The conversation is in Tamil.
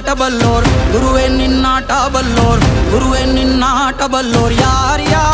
நாட்டபல்லோர் குருவே நின்னாட்ட பல்லோர் குருவே நின்னாட்ட பல்லோர் யார் யார்